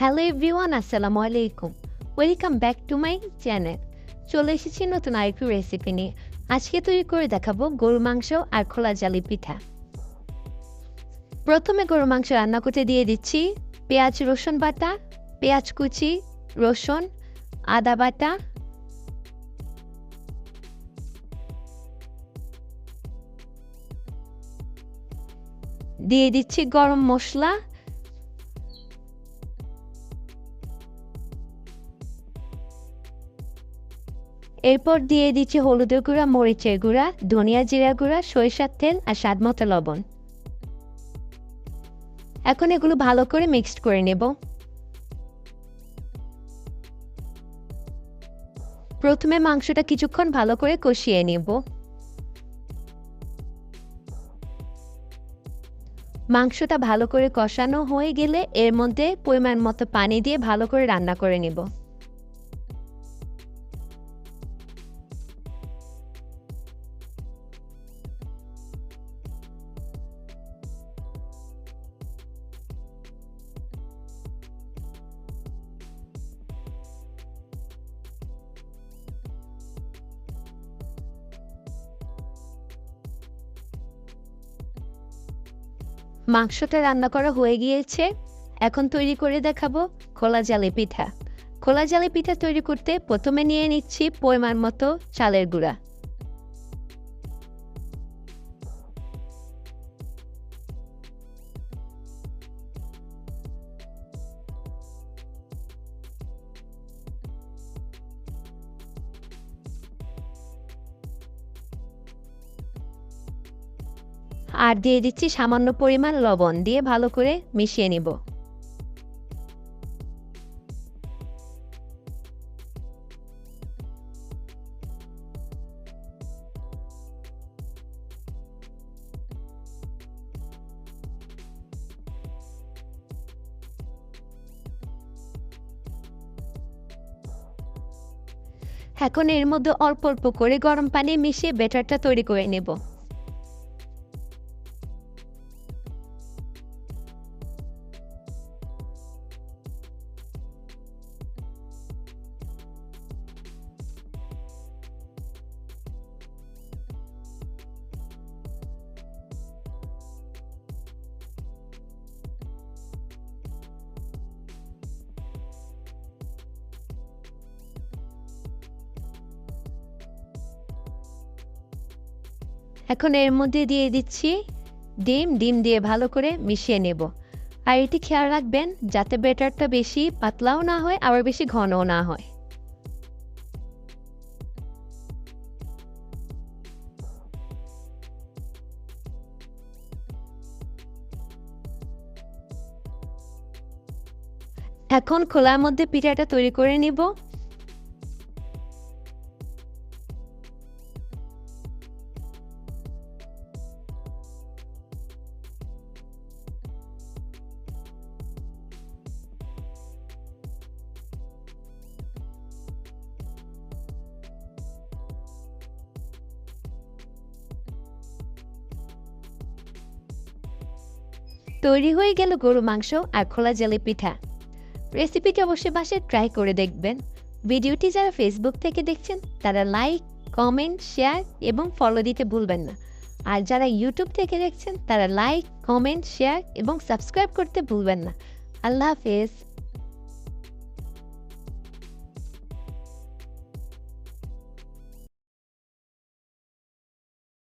Hello everyone আসসালামু আলাইকুম welcome back to my channel চলে এসেছি নতুন আরেকটু রেসিপি নিয়ে। আজকে তৈরি করে দেখাবো গরু মাংস আর খোলা জালি পিঠা। প্রথমে গরু মাংস রান্না করতে দিয়ে দিচ্ছি পেঁয়াজ, রসুন বাটা, পেঁয়াজ কুচি, রসুন, আদা বাটা। দিয়ে দিচ্ছি গরম মশলা এরপর দিয়ে দিচ্ছি হলুদের গুঁড়া, মরিচের গুঁড়া, ধনিয়া জিরা গুঁড়া, সরিষার তেল আর স্বাদ মতো লবণ। এখন এগুলো ভালো করে মিক্সড করে নেব। প্রথমে মাংসটা কিছুক্ষণ ভালো করে কষিয়ে নেব। মাংসটা ভালো করে কষানো হয়ে গেলে এর মধ্যে পরিমাণ মতো পানি দিয়ে ভালো করে রান্না করে নেব। মাংসটা রান্না করা হয়ে গিয়েছে। এখন তৈরি করে দেখাবো খোলা জালে পিঠা। খোলা জালে পিঠা তৈরি করতে প্রথমে নিয়ে নিচ্ছি পরিমাণ মতো চালের গুঁড়া। আর দিয়ে দিচ্ছি সামান্য পরিমাণ লবণ দিয়ে ভালো করে মিশিয়ে নিব। এখন এর মধ্যে অল্প অল্প করে গরম পানি মিশিয়ে ব্যাটারটা তৈরি করে নেব। এখন এর মধ্যে দিয়ে দিচ্ছি ডিম ডিম দিয়ে ভালো করে মিশিয়ে নেব। আর এটি খেয়াল রাখবেন, যাতে ব্যাটারটা বেশি পাতলাও না হয়, আবার বেশি ঘনও না হয়। এখন খোলার মধ্যে পিঠাটা তৈরি করে নিব। তৈরি হয়ে গেল গরু, মাংস আর খোলা জেলে পিঠা। রেসিপিটি অবশ্যই বাসে ট্রাই করে দেখবেন। ভিডিওটি যারা ফেসবুক থেকে দেখছেন, তারা লাইক কমেন্ট শেয়ার এবং ফলো দিতে ভুলবেন না। আর যারা ইউটিউব থেকে দেখছেন, তারা লাইক কমেন্ট শেয়ার এবং সাবস্ক্রাইব করতে ভুলবেন না। আল্লাহ হাফেজ।